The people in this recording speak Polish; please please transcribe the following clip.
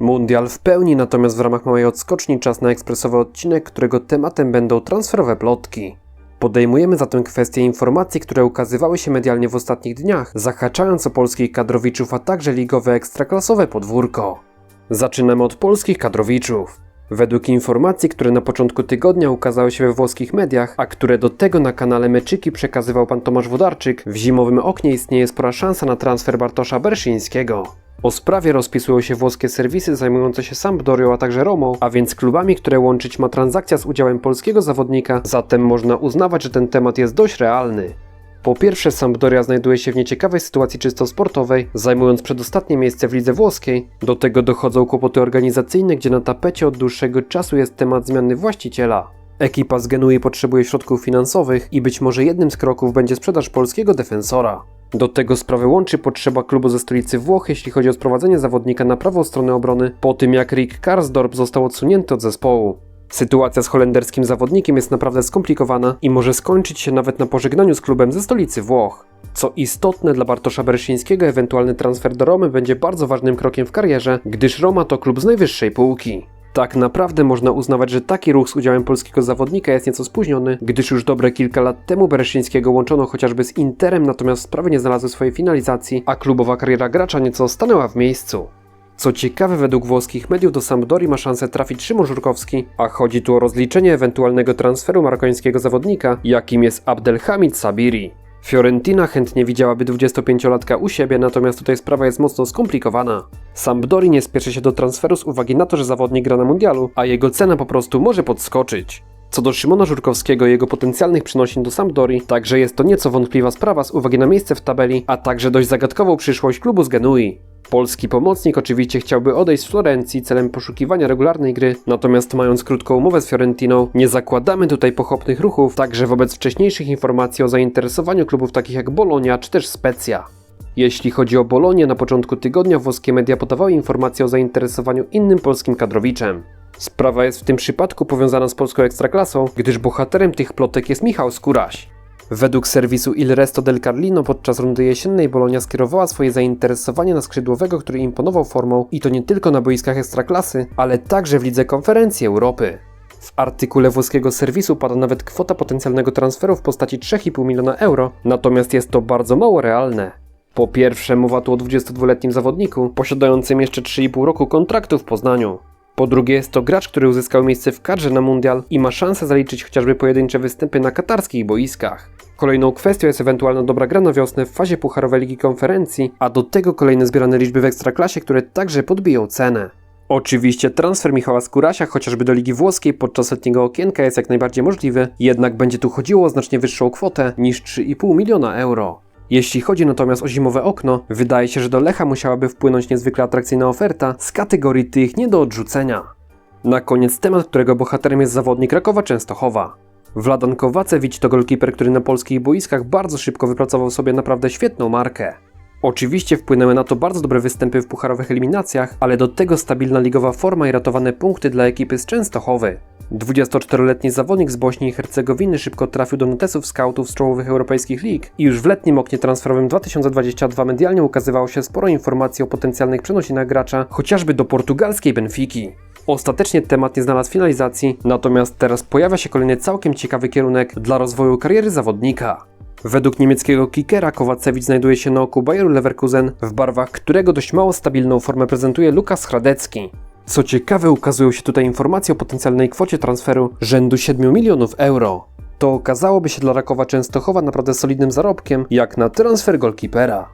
Mundial w pełni, natomiast w ramach małej odskoczni czas na ekspresowy odcinek, którego tematem będą transferowe plotki. Podejmujemy zatem kwestie informacji, które ukazywały się medialnie w ostatnich dniach, zahaczając o polskich kadrowiczów, a także ligowe ekstraklasowe podwórko. Zaczynamy od polskich kadrowiczów. Według informacji, które na początku tygodnia ukazały się we włoskich mediach, a które do tego na kanale Meczyki przekazywał pan Tomasz Wodarczyk, w zimowym oknie istnieje spora szansa na transfer Bartosza Berszyńskiego. O sprawie rozpisują się włoskie serwisy zajmujące się Sampdorią, a także Romą, a więc klubami, które łączyć ma transakcja z udziałem polskiego zawodnika, zatem można uznawać, że ten temat jest dość realny. Po pierwsze, Sampdoria znajduje się w nieciekawej sytuacji czysto sportowej, zajmując przedostatnie miejsce w lidze włoskiej. Do tego dochodzą kłopoty organizacyjne, gdzie na tapecie od dłuższego czasu jest temat zmiany właściciela. Ekipa z Genui potrzebuje środków finansowych i być może jednym z kroków będzie sprzedaż polskiego defensora. Do tego sprawę łączy potrzeba klubu ze stolicy Włoch, jeśli chodzi o sprowadzenie zawodnika na prawą stronę obrony, po tym jak Rick Karsdorp został odsunięty od zespołu. Sytuacja z holenderskim zawodnikiem jest naprawdę skomplikowana i może skończyć się nawet na pożegnaniu z klubem ze stolicy Włoch. Co istotne dla Bartosza Bereszyńskiego, ewentualny transfer do Romy będzie bardzo ważnym krokiem w karierze, gdyż Roma to klub z najwyższej półki. Tak naprawdę można uznawać, że taki ruch z udziałem polskiego zawodnika jest nieco spóźniony, gdyż już dobre kilka lat temu Bereszyńskiego łączono chociażby z Interem, natomiast sprawy nie znalazły swojej finalizacji, a klubowa kariera gracza nieco stanęła w miejscu. Co ciekawe, według włoskich mediów do Sampdori ma szansę trafić Szymon Żurkowski, a chodzi tu o rozliczenie ewentualnego transferu marokańskiego zawodnika, jakim jest Abdelhamid Sabiri. Fiorentina chętnie widziałaby 25-latka u siebie, natomiast tutaj sprawa jest mocno skomplikowana. Sampdori nie spieszy się do transferu z uwagi na to, że zawodnik gra na mundialu, a jego cena po prostu może podskoczyć. Co do Szymona Żurkowskiego i jego potencjalnych przynosiń do Sampdori, także jest to nieco wątpliwa sprawa z uwagi na miejsce w tabeli, a także dość zagadkową przyszłość klubu z Genui. Polski pomocnik oczywiście chciałby odejść z Florencji celem poszukiwania regularnej gry, natomiast mając krótką umowę z Fiorentiną, nie zakładamy tutaj pochopnych ruchów, także wobec wcześniejszych informacji o zainteresowaniu klubów takich jak Bolonia czy też Specja. Jeśli chodzi o Bolonię, na początku tygodnia włoskie media podawały informacje o zainteresowaniu innym polskim kadrowiczem. Sprawa jest w tym przypadku powiązana z polską ekstraklasą, gdyż bohaterem tych plotek jest Michał Skóraś. Według serwisu Il Resto del Carlino podczas rundy jesiennej Bolonia skierowała swoje zainteresowanie na skrzydłowego, który imponował formą i to nie tylko na boiskach ekstraklasy, ale także w Lidze Konferencji Europy. W artykule włoskiego serwisu pada nawet kwota potencjalnego transferu w postaci 3,5 miliona euro, natomiast jest to bardzo mało realne. Po pierwsze, mowa tu o 22-letnim zawodniku, posiadającym jeszcze 3,5 roku kontraktu w Poznaniu. Po drugie, jest to gracz, który uzyskał miejsce w kadrze na mundial i ma szansę zaliczyć chociażby pojedyncze występy na katarskich boiskach. Kolejną kwestią jest ewentualna dobra gra na wiosnę w fazie Pucharowej Ligi Konferencji, a do tego kolejne zbierane liczby w Ekstraklasie, które także podbiją cenę. Oczywiście transfer Michała Skórasia chociażby do Ligi Włoskiej podczas letniego okienka jest jak najbardziej możliwy, jednak będzie tu chodziło o znacznie wyższą kwotę niż 3,5 miliona euro. Jeśli chodzi natomiast o zimowe okno, wydaje się, że do Lecha musiałaby wpłynąć niezwykle atrakcyjna oferta z kategorii tych nie do odrzucenia. Na koniec temat, którego bohaterem jest zawodnik Rakowa Częstochowa. Wladan Kowacewicz to golkiper, który na polskich boiskach bardzo szybko wypracował sobie naprawdę świetną markę. Oczywiście wpłynęły na to bardzo dobre występy w pucharowych eliminacjach, ale do tego stabilna ligowa forma i ratowane punkty dla ekipy z Częstochowy. 24-letni zawodnik z Bośni i Hercegowiny szybko trafił do notesów scoutów z czołowych europejskich lig i już w letnim oknie transferowym 2022 medialnie ukazywało się sporo informacji o potencjalnych przenosinach gracza, chociażby do portugalskiej Benfiki. Ostatecznie temat nie znalazł finalizacji, natomiast teraz pojawia się kolejny całkiem ciekawy kierunek dla rozwoju kariery zawodnika. Według niemieckiego kickera Kowacewicz znajduje się na oku Bayeru Leverkusen, w barwach którego dość mało stabilną formę prezentuje Lukas Hradecki. Co ciekawe, ukazują się tutaj informacje o potencjalnej kwocie transferu rzędu 7 milionów euro. To okazałoby się dla Rakowa Częstochowa naprawdę solidnym zarobkiem, jak na transfer golkipera.